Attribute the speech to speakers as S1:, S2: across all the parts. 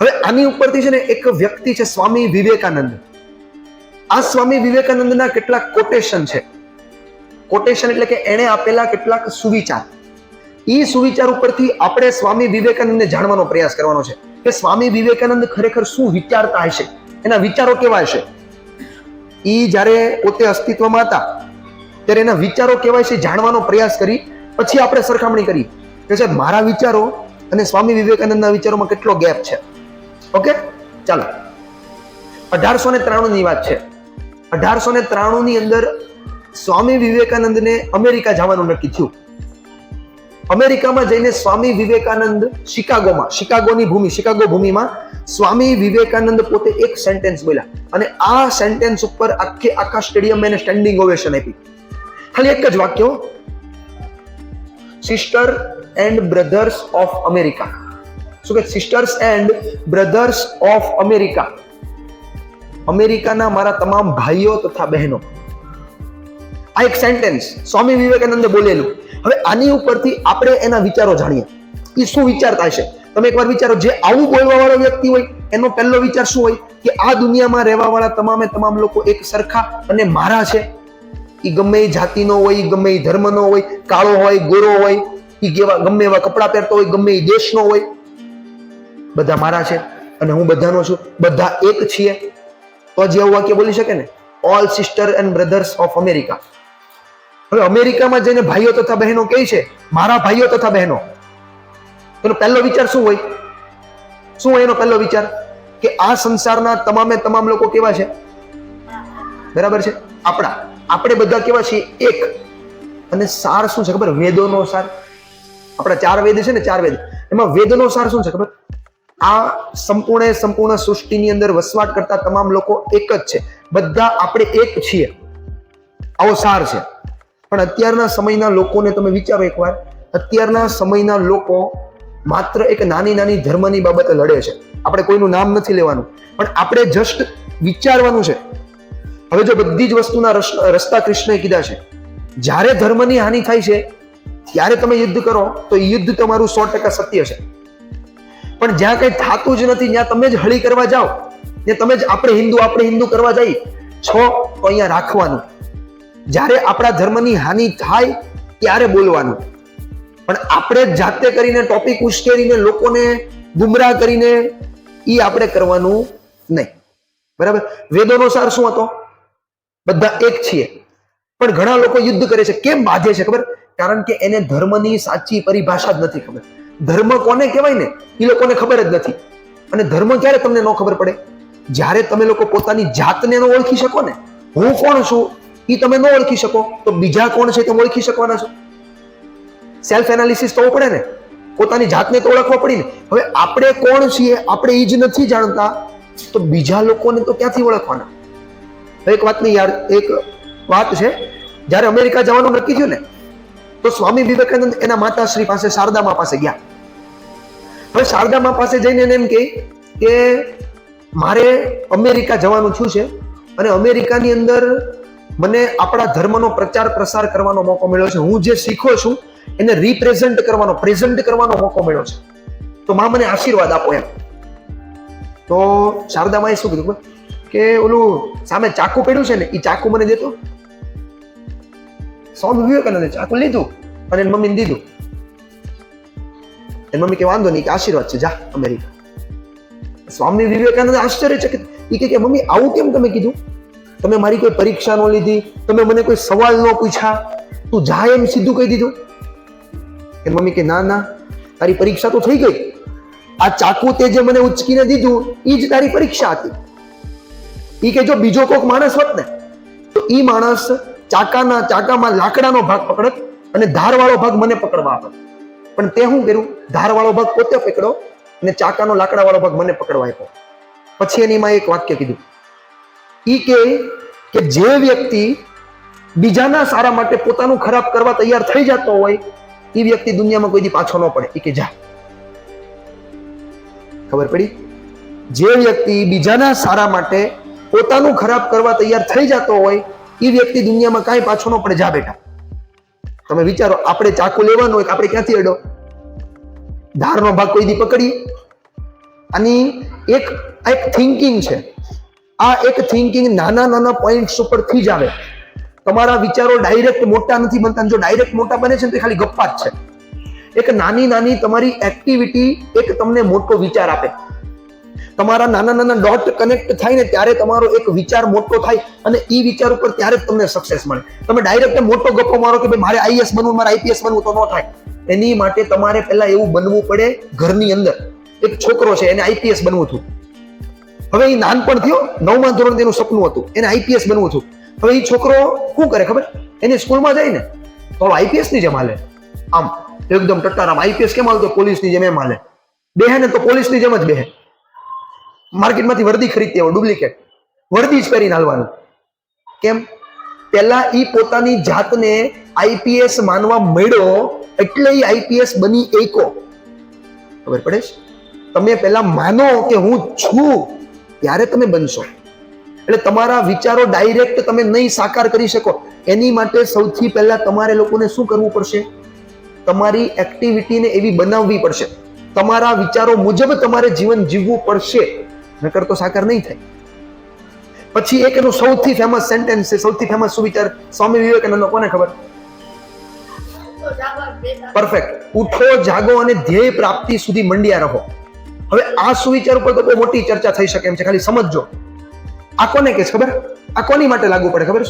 S1: હવે આની ઉપરથી છે ને એક વ્યક્તિ છે સ્વામી વિવેકાનંદ. આ સ્વામી વિવેકાનંદના કેટલાક કોટેશન છે. કોટેશન એટલે કે એણે આપેલા કેટલાક સુવિચાર. એ સુવિચાર ઉપરથી આપણે સ્વામી વિવેકાનંદને જાણવાનો પ્રયાસ કરવાનો છે કે સ્વામી વિવેકાનંદ ખરેખર શું વિચારતા હશે? એના વિચારો કેવા હશે? એ જ્યારે પોતે અસ્તિત્વમાં હતા, ત્યારે એના વિચારો કેવા છે જાણવાનો પ્રયાસ કરી, પછી આપણે સરખામણી કરી કે સાહેબ મારા વિચારો અને સ્વામી વિવેકાનંદના વિચારોમાં કેટલો ગેપ છે? ઓકે? ચાલો. અઢારસો ને ત્રાણું ની વાત છે. અઢારસો ને ત્રાણું ની અંદર સ્વામી વિવેકાનંદને અમેરિકા જવાનું નક્કી થયું. અમેરિકામાં જઈને સ્વામી વિવેકાનંદ શિકાગોમાં, શિકાગોની ભૂમિ, શિકાગો ભૂમિમાં સ્વામી વિવેકાનંદ પોતે એક સેન્ટેન્સ બોલ્યા. અને આ સેન્ટેન્સ ઉપર આખે આખા સ્ટેડિયમ એને સ્ટેન્ડિંગ ઓવેશન આપી. ખાલી એક જ વાક્ય sister and brothers of America શું કે sisters and brothers of America અમેરિકાના મારા તમામ ભાઈઓ તથા બહેનો આ એક સેન્ટેન્સ સ્વામી વિવેકાનંદે બોલેલું. હવે આની ઉપરથી આપણે એના વિચારો જાણીએ. એ શું વિચારતા હશે તમે એકવાર વિચારો, જે આવું બોલવા વ્યક્તિ હોય, એનો પહેલો વિચાર શું હોય? કે આ દુનિયામાં રહેવા વાળા તમામે તમામ લોકો એક સરખા અને મારા છે. એ ગમે એ જાતિનો હોય ગમે એ ધર્મનો હોય, કાળો હોય, ગોરો હોય એ ગમે એવા કપડાં પહેરતો હોય, ગમે એ દેશનો હોય બધા મારા છે અને હું બધાનો છું. બધા એક છીએ. તો જ એવું વાક્ય બોલી શકે ને? All sister and brothers of America હવે અમેરિકામાં જઈને ભાઈઓ તથા બહેનો કહે છે? મારા ભાઈઓ તથા બહેનો. એનો પહેલો વિચાર શું હોય? શું હોય એનો પહેલો વિચાર? કે આ સંસારના તમામે તમામ લોકો કેવા છે? બરાબર છે? આપણા. આપણે બધા કેવા છીએ? એક. અને સાર શું છે ખબર? વેદોનો સાર. આપણા ચાર વેદ છે ને ચાર વેદ. એમાં વેદનો સાર શું છે ખબર? આ સંપૂર્ણ સંપૂર્ણ સૃષ્ટિની અંદર વસવાટ કરતા તમામ લોકો એક જ છે. બધા આપણે એક છીએ. આવો સાર છે. પણ અત્યારના સમયના લોકોને તમે વિચારો એકવાર, અત્યારના સમયના લોકો માત્ર એક નાની નાની ધર્મની બાબતે લડે છે. આપણે કોઈનું નામ નથી લેવાનું. પણ આપણે જસ્ટ વિચારવાનું છે. હવે જો બધી જ વસ્તુના રસ- રસ્તા કૃષ્ણએ કીધા છે. જ્યારે ધર્મની હાનિ થાય છે, ત્યારે તમે યુદ્ધ કરો, તો યુદ્ધ તમારું સો ટકા સત્ય છે. પણ જ્યાં કંઈ થતું જ નથી, ત્યાં તમે જ હળી કરવા જાઓ. ત્યાં તમે જ આપણે હિન્દુ આપણે હિન્દુ કરવા જઈએ છો, તો અહીંયા રાખવાનું. જ્યારે આપણા ધર્મની હાનિ થાય, ત્યારે બોલવાનું. પણ આપણે જાતે કરીને ટોપિક ઉશ્કેરીને લોકોને ગુમરાહ કરીને એ આપણે કરવાનું નહીં. બરાબર? વેદોનો સાર શું હતો? બધા એક છીએ. પણ ઘણા લોકો યુદ્ધ કરે છે. કેમ બાંધે છે ખબર? કારણ કે એને ધર્મની સાચી પરિભાષા જ નથી ખબર. ધર્મ કોને કહેવાય ને, એ લોકોને ખબર જ નથી. અને ધર્મ ક્યારે તમને ન ખબર પડે? જ્યારે તમે લોકો પોતાની જાતને ન ઓળખી શકો ને, હું કોણ છું, એ તમે ન ઓળખી શકો, તો બીજા કોણ છે તમે ઓળખી શકવાના છો? સેલ્ફ એનાલિસિસ તો પડે ને, પોતાની જાતને તો ઓળખવા પડી ને. હવે આપણે કોણ છીએ, આપણે એ જ નથી જાણતા, તો બીજા લોકોને તો ક્યાંથી ઓળખવાના? એક વાતની યાર, એક વાત છે, જ્યારે અમેરિકા જવાનું નક્કી થયું ને તો સ્વામી વિવેકાનંદ એના માતાશ્રી પાસે શારદામા પાસે ગયા. હવે શારદામા પાસે જઈને એને એમ કહે કે મારે અમેરિકા જવાનું થયું છે? અને અમેરિકાની અંદર મને આપણા ધર્મનો પ્રચાર પ્રસાર કરવાનો મોકો મળ્યો છે. હું જે શીખો છું એને રિપ્રેઝન્ટ કરવાનો પ્રેઝન્ટ કરવાનો મોકો મળ્યો છે. તો માં મને આશીર્વાદ આપો એમ. તો શારદામાએ શું કીધું કે ઓલું સામે ચાકુ પડ્યું છે ને એ ચાકુ મને દેતો. સ્વામી વિવેકાનંદે ચાકુ લીધું અને મમ્મીને દીધું એની મમ્મી કે વાંધો નહીં કે આશીર્વાદ છે જા અમેરિકા સ્વામી વિવેકાનંદ આશ્ચર્યચકિત એ કે મમ્મી આવું કેમ તમે કીધું તમે મારી કોઈ પરીક્ષા ન લીધી તમે મને કોઈ સવાલ ન પૂછ્યા તું જા એમ સીધું કહી દીધું એની મમ્મી કે ના ના તારી પરીક્ષા તો થઈ ગઈ આ ચાકુ તે જે મને ઉચકીને દીધું એ જ તારી પરીક્ષા હતી એ કે જો બીજો કોક માણસ હોત ને તો એ માણસ ચાકાના ચાકામાં લાકડાનો ભાગ પકડત અને ધારવાળો ભાગ મને પકડવા આપત. પણ તે શું કર્યું? ધારવાળો ભાગ પોતે પકડો અને ચાકાનો લાકડાવાળો ભાગ મને પકડવા આપ્યો. પછી એની માં એક વાક્ય કીધું. ઈ કે કે જે વ્યક્તિ બીજાના સારા માટે પોતાનું ખરાબ કરવા તૈયાર થઈ જતો હોય એ વ્યક્તિ દુનિયામાં કોઈ દી પાછો ન પડે. એ કે જા. ખબર પડી? જે વ્યક્તિ બીજાના સારા માટે પોતાનું ખરાબ કરવા તૈયાર થઈ જતો હોય એ વ્યક્તિ દુનિયામાં કાંઈ પાછો ન પડે, જા બેટા. તમે વિચારો, આપણે ચાકુ લેવાનું હોય આપણે ક્યાંથી અડો? ધારનો ભાગ કોઈ દી પકડીએ? આની એક એક થિંકિંગ છે. આ એક થિંકિંગ નાના નાના પોઈન્ટ્સ ઉપરથી જ આવે. તમારા વિચારો ડાયરેક્ટ મોટા નથી બનતા. જો ડાયરેક્ટ મોટા બને છે તો ખાલી ગપ્પા જ છે. એક નાની નાની તમારી એક્ટિવિટી એક તમને મોટો વિચાર આપે. તમારા નાના નાના ડોટ કનેક્ટ થાય ને ત્યારે તમારો એક વિચાર મોટો થાય અને એ વિચાર ઉપર ત્યારે જ તમને સક્સેસ મળે. તમે ડાયરેક્ટ મોટો ગપ્પો મારો કે ભાઈ મારે આઈએસ બનવું, મારે આઈપીએસ બનવું તો ન થાય. એની માટે તમારે પહેલા એવું બનવું પડે ઘરની અંદર. એક છોકરો છે, એને આઈપીએસ બનવું હતું. હવે એ નાનપણ થયો, નવમા ધોરણ તેનું સપનું હતું. એને આઈપીએસ બનવું હતું. હવે એ છોકરો શું કરે ખબર? એને સ્કૂલમાં જાય ને તો આઈપીએસની જેમ હાલે. આમ, એકદમ ટટ્ટારામ. આઈપીએસ કેમ હાલતો? પોલીસની જેમ એમ હાલે. બેહે ને તો પોલીસની જેમ જ બેહે. માર્કેટમાંથી વર્દી ખરીદતી હોય, ડુપ્લિકેટ. વર્દી જ પહેરીને હાલવાનું. કેમ? પહેલા એ પોતાની જાતને આઈપીએસ માનવા મળ્યો, એટલે એ આઈપીએસ બની એકો. ખબર પડે છે? તમે પહેલા માનો કે હું છું, ત્યારે તમે બનશો. એટલે તમારા વિચારો ડાયરેક્ટ તમે નહીં સાકાર કરી શકો. એની માટે સૌથી પહેલા તમારે લોકોને શું કરવું પડશે? તમારી એક્ટિવિટીને એવી બનાવવી પડશે. તમારા વિચારો મુજબ તમારે જીવન જીવવું પડશે. નકર તો સાકાર નહીં થાય. પછી એક સૌથી ફેમસ સેન્ટેન્સ છે, સૌથી ફેમસ સુવિચાર સ્વામી વિવેકાનંદ કોને ખબર? પરફેક્ટ ઉઠો, જાગો અને ધ્યેય પ્રાપ્તિ સુધી મંડ્યા રહો. હવે આ સુવિચાર ઉપર તો બહુ મોટી ચર્ચા થઈ શકે એમ છે. ખાલી સમજજો. આ કોને કે ખબર? આ કોની માટે લાગુ પડે ખબર?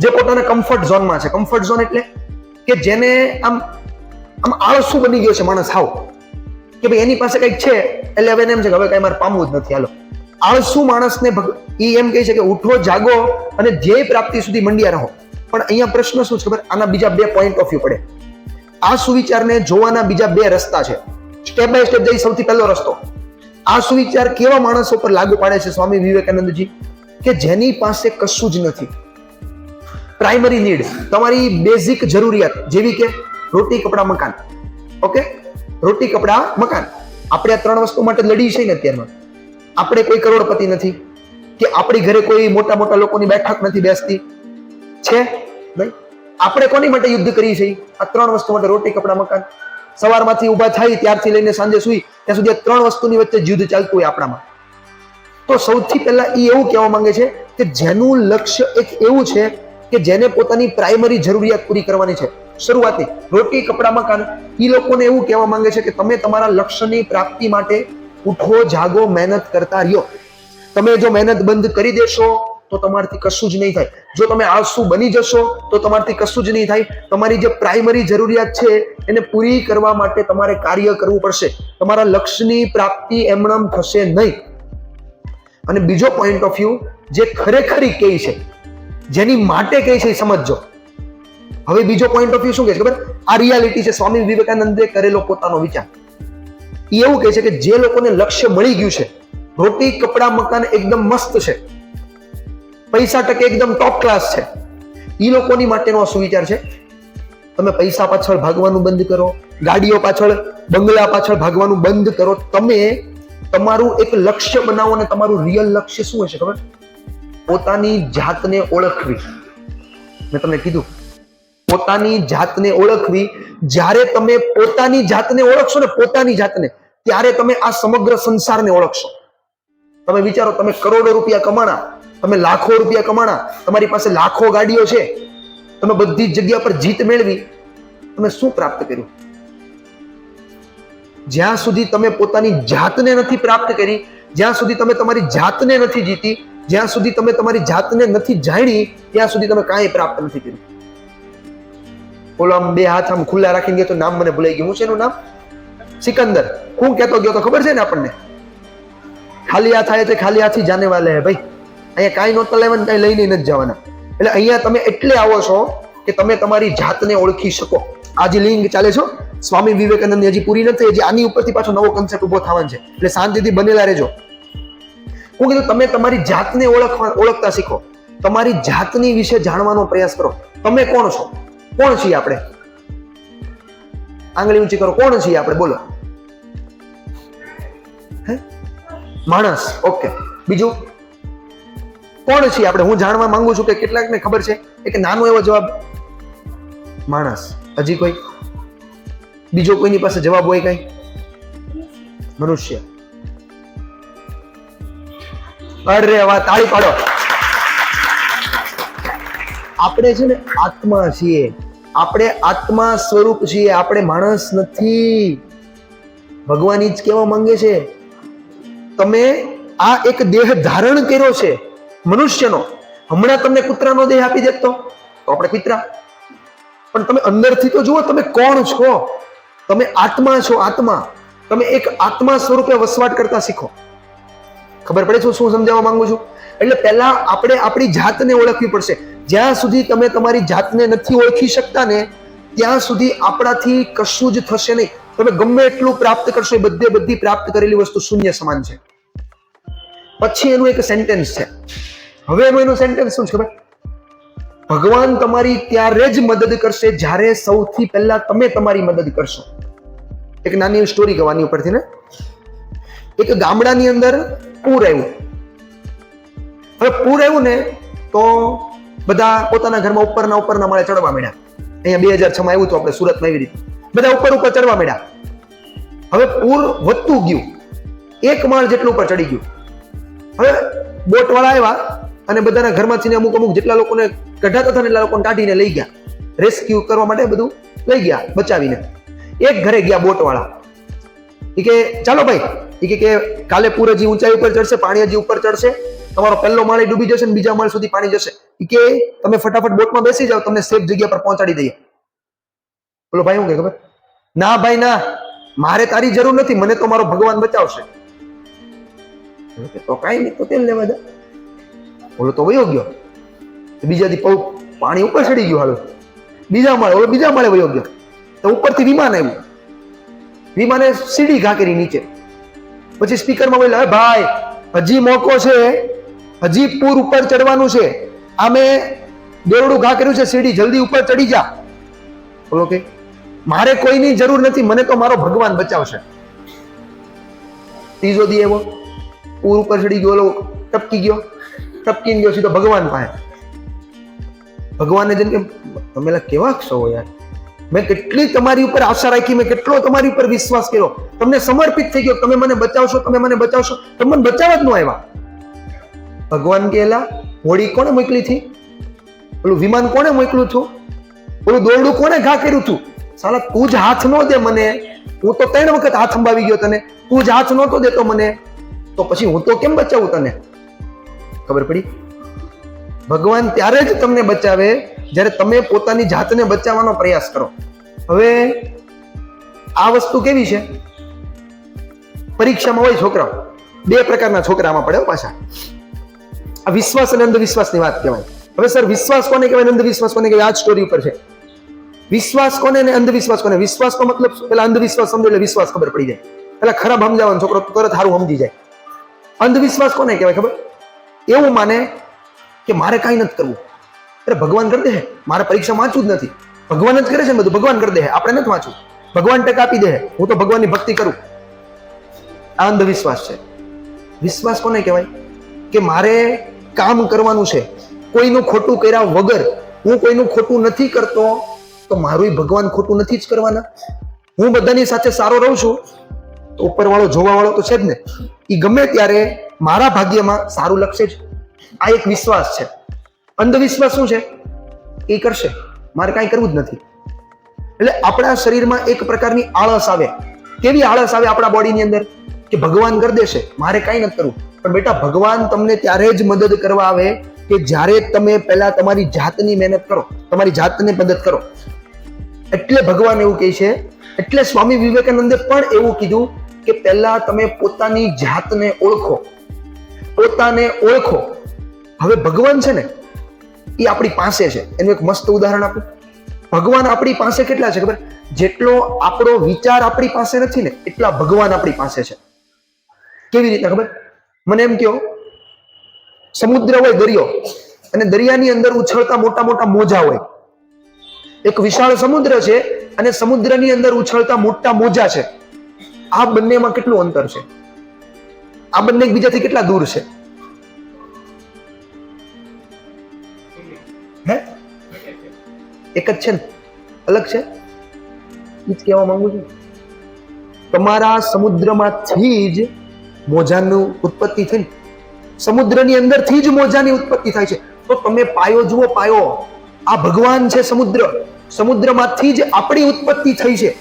S1: જે પોતાના કમ્ફર્ટ ઝોનમાં છે. કમ્ફર્ટ ઝોન એટલે કે જેને આમ આમ આળસુ બની ગયો છે માણસ. હાવ કે ભાઈ એની પાસે કંઈક છે, એટલે હવે એમ છે કે હવે કઈ મારે પામવું જ નથી, હાલો. આળસુ માણસને એ એમ કહે છે કે ઉઠો, જાગો અને ધ્યેય પ્રાપ્તિ સુધી મંડ્યા રહો. પણ અહીંયા પ્રશ્ન શું છે ખબર? આના બીજા બે પોઈન્ટ ઓફ વ્યૂ પડે. આ સુવિચારને જોવાના બીજા બે રસ્તા છે. સ્ટેપ બાય સ્ટેપ જઈ સૌથી પહેલો રસ્તો. આ સુવિચાર કેવા માણસો પર લાગુ પાડે છે સ્વામી વિવેકાનંદજી? કે જેની પાસે કશું જ નથી. પ્રાઇમરી નીડ તમારી બેઝિક જરૂરિયાત, જેવી કે રોટી, કપડા, મકાન. ઓકે રોટી, કપડા, મકાન. આપણે આ ત્રણ વસ્તુ માટે લડી છે ને અત્યારમાં. આપણે કોઈ કરોડપતિ નથી. કે આપણી ઘરે કોઈ મોટા મોટા લોકોની બેઠક નથી બેસતી. છે? નહીં. આપણે કોની માટે યુદ્ધ કરીએ છીએ આ ત્રણ વસ્તુ માટે રોટી, કપડા, મકાન. સવારમાંથી ઊભા થાય, ત્યારથી લઈને સાંજે સુઈ, ત્યાં સુધી આ ત્રણ વસ્તુની વચ્ચે યુદ્ધ ચાલતું હોય આપણામાં. તો સૌથી પહેલા એ એવું કહેવા માંગે છે કે જેનું લક્ષ્ય એક એવું છે કે જેને પોતાની પ્રાઇમરી જરૂરિયાત પૂરી કરવાની છે. શરૂઆતની રોટી કપડામાં કાન એ લોકોને એવું કહેવા માંગે છે કે તમે તમારા લક્ષ્યની પ્રાપ્તિ માટે ઉઠો, જાગો, મહેનત કરતા રહ્યો. તમે જો મહેનત બંધ કરી દેશો, તો તમારથી કશું જ નહીં થાય. જો તમે આળસુ બની જશો, તો તમારથી કશું જ નહીં થાય. તમારી જે પ્રાઇમરી જરૂરિયાત છે, એને પૂરી કરવા માટે તમારે કાર્ય કરવું પડશે. તમારા લક્ષ્યની પ્રાપ્તિ એમણમ થશે નહીં. અને બીજો પોઈન્ટ ઓફ વ્યૂ જે ખરેખરી કહે છે, જેની માટે કહે છે એ સમજજો. હવે બીજો પોઈન્ટ ઓફ વ્યૂ શું કહે છે ખબર? આ રિયાલિટી છે, સ્વામી વિવેકાનંદે કરેલો પોતાનો વિચાર. એ એવું કહે છે કે જે લોકોને લક્ષ્ય મળી ગયું છે, રોટી, કપડા, મકાન એકદમ મસ્ત છે. પૈસા ટકે એકદમ ટોપ ક્લાસ છે. એ લોકોની માટેનો આ સુવિચાર છે. તમે પૈસા પાછળ ભાગવાનું બંધ કરો, ગાડીઓ પાછળ, બંગલા પાછળ ભાગવાનું બંધ કરો, તમે તમારું એક લક્ષ્ય બનાવો અને તમારું રિયલ લક્ષ્ય શું હશે ખબર? પોતાની જાતને ઓળખવી. મેં તમને કીધું પોતાની જાતને ઓળખવી, જ્યારે તમે પોતાની જાતને ઓળખશો ને પોતાની જાતને, ત્યારે તમે આ સમગ્ર સંસારને ઓળખશો. તમે વિચારો, તમે કરોડો રૂપિયા કમાણા, તમે લાખો રૂપિયા કમાણા, તમારી પાસે લાખો ગાડીઓ છે. તમે બધી જગ્યા પર જીત મેળવી, તમે શું પ્રાપ્ત કર્યું? જ્યાં સુધી તમે પોતાની જાતને નથી પ્રાપ્ત કરી, જ્યાં સુધી તમે તમારી જાતને નથી જીતી, જ્યાં સુધી તમે તમારી જાતને નથી જાણી, ત્યાં સુધી તમે કાંઈ પ્રાપ્ત નથી કર્યું. બોલો આમ બે હાથ આમ ખુલ્લા રાખીને ગયો તો નામ મને ભૂલાઈ ગયું. હું છે એનું નામ? સિકંદર. હું કહેતો ગયો તો ખબર છે ને આપણને? ખાલી હાથ આવે તો ખાલી હાથી જાને વાલે હે ભાઈ. અહીંયા કાંઈ નહોતા લેવાનું કાંઈ લઈને નથી જવાના. એટલે અહીંયા તમે એટલે આવો છો કે તમે તમારી જાતને ઓળખી શકો. આજે લિંગ ચાલે છો સ્વામી વિવેકાનંદ હજી પૂરી નથી હજી આની ઉપરથી પાછો નવો કન્સેપ્ટ ઊભો થવાનો છે. એટલે શાંતિથી બનેલા રહેજો. હું કીધું તમે તમારી જાતને ઓળખવા ઓળખતા શીખો. તમારી જાતની વિશે જાણવાનો પ્રયાસ કરો. તમે કોણ છો? કોણ છીએ આપણે? આંગળી ઊંચી કરો. કોણ છીએ આપણે? બોલો. માણસ. ઓકે. બીજું? કોણ છીએ આપણે? હું જાણવા માંગુ છું કે કેટલાકને ખબર છે. એક નાનો એવો જવાબ. માણસ. હજી કોઈ? બીજો કોઈની પાસે જવાબ હોય કઈ? મનુષ્ય. અરે વાહ, તાળી પાડો. આપણે છે ને આત્મા છીએ. આપણે આત્મા સ્વરૂપ છીએ, આપણે માણસ નથી. ભગવાન જ કહેવા માંગે છે, તમે આ એક દેહ ધારણ કર્યો છે, મનુષ્યનો. હમણાં તમને કૂતરાનો દેહ આપી દેતો તો. આપણે કૂતરા. પણ તમે અંદરથી તો જુઓ, તમે કોણ છો? તમે આત્મા છો, આત્મા. તમે એક આત્મા સ્વરૂપે વસવાટ કરતા શીખો. ખબર પડે છે શું સમજાવવા માંગુ છું? એટલે પહેલા આપણે આપણી જાતને ઓળખવી પડશે. જ્યાં સુધી તમે તમારી જાતને નથી ઓળખી શકતા ને, ત્યાં સુધી આપણાથી કશું જ થશે નહીં. તમે ગમે એટલું પ્રાપ્ત કરશો, એ બધે બધી પ્રાપ્ત કરેલી વસ્તુ શૂન્ય સમાન છે. પછી એનું એક સેન્ટેન્સ છે. હવે એનું એનું સેન્ટેન્સ શું છે ખબર? ભગવાન તમારી ત્યારે જ મદદ કરશે જ્યારે સૌથી પહેલા તમે તમારી મદદ કરશો. એક નાની સ્ટોરી કહેવાની ઉપરથી ને. એક ગામડાની અંદર પૂર આવ્યું. હવે પૂર આવ્યું ને, તો બધા પોતાના ઘરમાં ઉપરના ઉપરના માળે ચડવા માંડ્યા. અહીંયા બે હજાર છમાં આવ્યું હતું આપણે સુરતમાં એવી રીતે. બધા ઉપર ઉપર ચડવા માંડ્યા. હવે પૂર વધતું ગયું. એક માળ જેટલું ઉપર ચડી ગયું. હવે બોટ વાળા આવ્યા અને બધાના ઘરમાંથી અમુક અમુક જેટલા લોકોને કઢાતા હતા એટલા લોકોને કાઢીને લઈ ગયા. રેસ્ક્યુ કરવા માટે બધું લઈ ગયા, બચાવીને. એક ઘરે ગયા બોટ વાળા એ કે, ચાલો ભાઈ. એ કે કાલે પૂર હજી ઊંચાઈ ઉપર ચડશે, પાણી હજી ઉપર ચડશે. તમારો પહેલો માળ ડૂબી જશે ને બીજા માળ સુધી પાણી જશે. કે તમે ફટાફટ બોટમાં બેસી જાઓ, તમને સેફ જગ્યા પર પહોંચાડી દઈએ. બોલો, ભાઈ હું કે ખબર? ના, ભાઈ, ના. મારે તારી જરૂર નથી, મને તો મારો ભગવાન બચાવશે. તો કાંઈ નહીં, તો તેલ લેવા દે? ઓલો તો વયો ગયો. બીજાથી પૌ પાણી ઉપર ચડી ગયું હાલો. બીજા માળે, ઓલો બીજા માળે વયો ગયો. તો ઉપરથી વિમાન આવ્યું. વિમાને સીડી ઘાંકરી નીચે. પછી સ્પીકરમાં બોલ્યા, "અરે ભાઈ, હજી મોકો છે. હજી પૂર ઉપર ચડવાનું છે. આ મેં દેવડું ઘા કર્યું છે સીડી જલ્દી ઉપર ચડી જા. બોલો કે, મારે કોઈની જરૂર નથી, મને તો મારો ભગવાન બચાવશે. ત્રીજો દી એવો પૂર ઉપર ચડી ગયો ટપકી ગયો. ટપકીને ગયો, સીધો ભગવાન પાસે. ભગવાનને જેમ કે, તમે કેવા છો યાર? મેં કેટલી તમારી ઉપર આશા રાખી, મેં કેટલો તમારી ઉપર વિશ્વાસ કર્યો. તમને સમર્પિત થઈ ગયો, તમે મને બચાવશો, તમે મને બચાવશો. તમે મને બચાવવા જ ન આવ્યા. ભગવાન કહેલા હોડી કોણે મોકલી હતી? પેલું વિમાન કોણે મોકલ્યું હતું? પેલું દોરડું કોણે ઘા કર્યું હતું? સાલા, તું જ હાથ ન દે મને. હું તો ત્રણ વખત હાથ અંબાવી ગયો તને. તું જ હાથ નહોતો દેતો મને. તો પછી હું તો કેમ બચાવું તને? ખબર પડી? ભગવાન ત્યારે જ તમને બચાવે જ્યારે તમે પોતાની જાતને બચાવવાનો પ્રયાસ કરો. હવે આ વસ્તુ કેવી છે? પરીક્ષામાં હોય છોકરાઓ. બે પ્રકારના છોકરા આમાં પડે પાછા. આ વિશ્વાસ અને અંધવિશ્વાસની વાત કહેવાય. હવે સર, વિશ્વાસ કોને કહેવાય અંધવિશ્વાસ કોને કહેવાય? આ સ્ટોરી ઉપર છે. વિશ્વાસ કોને ને અંધવિશ્વાસ કોને? વિશ્વાસનો મતલબ પેલા અંધવિશ્વાસ સમજો એટલે વિશ્વાસ ખબર પડી જાય. પેલા ખરાબ સમજાવવાનો છોકરો તરત સારું સમજી જાય. અંધવિશ્વાસ કોને કહેવાય ખબર? એવું માને કે મારે કાંઈ નથી કરવું. અરે, ભગવાન કરી દે. મારે પરીક્ષા વાંચવું જ નથી. ભગવાન જ કરે છે ને બધું? ભગવાન કરી દે. આપણે નથી વાંચવું. ભગવાન ટકા આપી દે. હું તો ભગવાનની ભક્તિ કરું. આ અંધવિશ્વાસ છે. વિશ્વાસ કોને કહેવાય? કે મારે કામ કરવાનું છે. કોઈનું ખોટું કર્યા વગર હું કોઈનું ખોટું નથી કરતો, તો મારું ભગવાન ખોટું નથી જ કરવાના. હું બધાની સાથે સારો રહું છું. તો ઉપરવાળો, જોવાવાળો તો છે જ ને. એ ગમે ત્યારે મારા ભાગ્યમાં સારું લખશે જ. આ એક વિશ્વાસ છે. અંધવિશ્વાસ શું છે? એ કરશે. મારે કાંઈ કરવું જ નથી. એટલે આપણા શરીરમાં એક પ્રકારની આળસ આવે. કેવી આળસ આવે આપણા બોડીની અંદર? કે ભગવાન કરી દેશે? મારે કાંઈ નથી કરવું. પણ બેટા, ભગવાન તમને ત્યારે જ મદદ કરવા આવે કે જ્યારે તમે પહેલા તમારી જાતની મહેનત કરો, તમારી જાતને મદદ કરો. એટલે ભગવાન એવું કહે છે, એટલે સ્વામી વિવેકાનંદે પણ એવું કીધું કે પહેલા તમે પોતાની જાતને ઓળખો. પોતાને ઓળખો. હવે ભગવાન છે ને, એ આપણી પાસે છે. એનું એક મસ્ત ઉદાહરણ આપું. ભગવાન આપણી પાસે કેટલા છે ખબર? જેટલો આપણો વિચાર આપણી પાસે નથી ને, એટલા ભગવાન આપણી પાસે છે. કેવી રીતે ખબર? મને એમ કહો, સમુદ્ર હોય દરિયો, અને દરિયાની અંદર ઉછળતા મોટા મોટા મોજા હોય. એક વિશાળ સમુદ્ર છે અને સમુદ્રની અંદર ઉછળતા મોટા મોજા છે. આ બંનેમાં કેટલું અંતર છે? આ બંને એકબીજાથી કેટલા દૂર છે? હે? એક જ છે ને? અલગ છે? એ જ કહેવા માંગુ છું. તમારા સમુદ્રમાંથી જ મોજાનું ઉત્પત્તિ થઈ ને સમુદ્રની અંદરથી જ મોજાની ઉત્પત્તિ થાય છે. તો તમે પાયો જુઓ, પાયો. આ ભગવાન છે સમુદ્ર. સમુદ્રમાંથી જ આપણી ઉત્પત્તિ થઈ છે.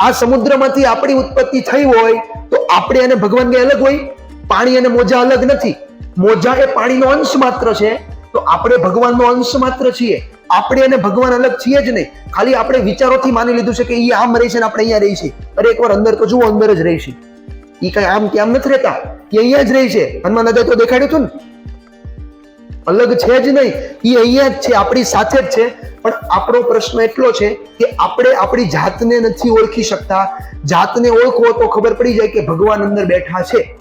S1: આ સમુદ્રમાંથી આપણી ઉત્પત્તિ થઈ હોય તો આપણે અને ભગવાન કઈ અલગ હોય. પાણી અને મોજા અલગ નથી. મોજા એ પાણીનો અંશ માત્ર છે. તો આપણે ભગવાનનો અંશ માત્ર છીએ. આપણે અને ભગવાન અલગ છીએ જ નહીં. ખાલી આપણે વિચારોથી માની લીધું છે કે એ આમ રહી છે ને આપણે અહીંયા રહી છે અરે એકવાર અંદર તો જુઓ, અંદર જ રહી છે એ કઈ આમ કે નથી રહેતા. એ અહીંયા જ રહી છે. હનુમાન દાદા તો દેખાડ્યું હતું ને. અલગ છે જ નહીં. એ અહીંયા જ છે, આપણી સાથે જ છે. પણ આપણો પ્રશ્ન એટલો છે કે આપણે આપણી જાતને નથી ઓળખી શકતા. જાતને ઓળખવો તો ખબર પડી જાય કે ભગવાન અંદર બેઠા છે.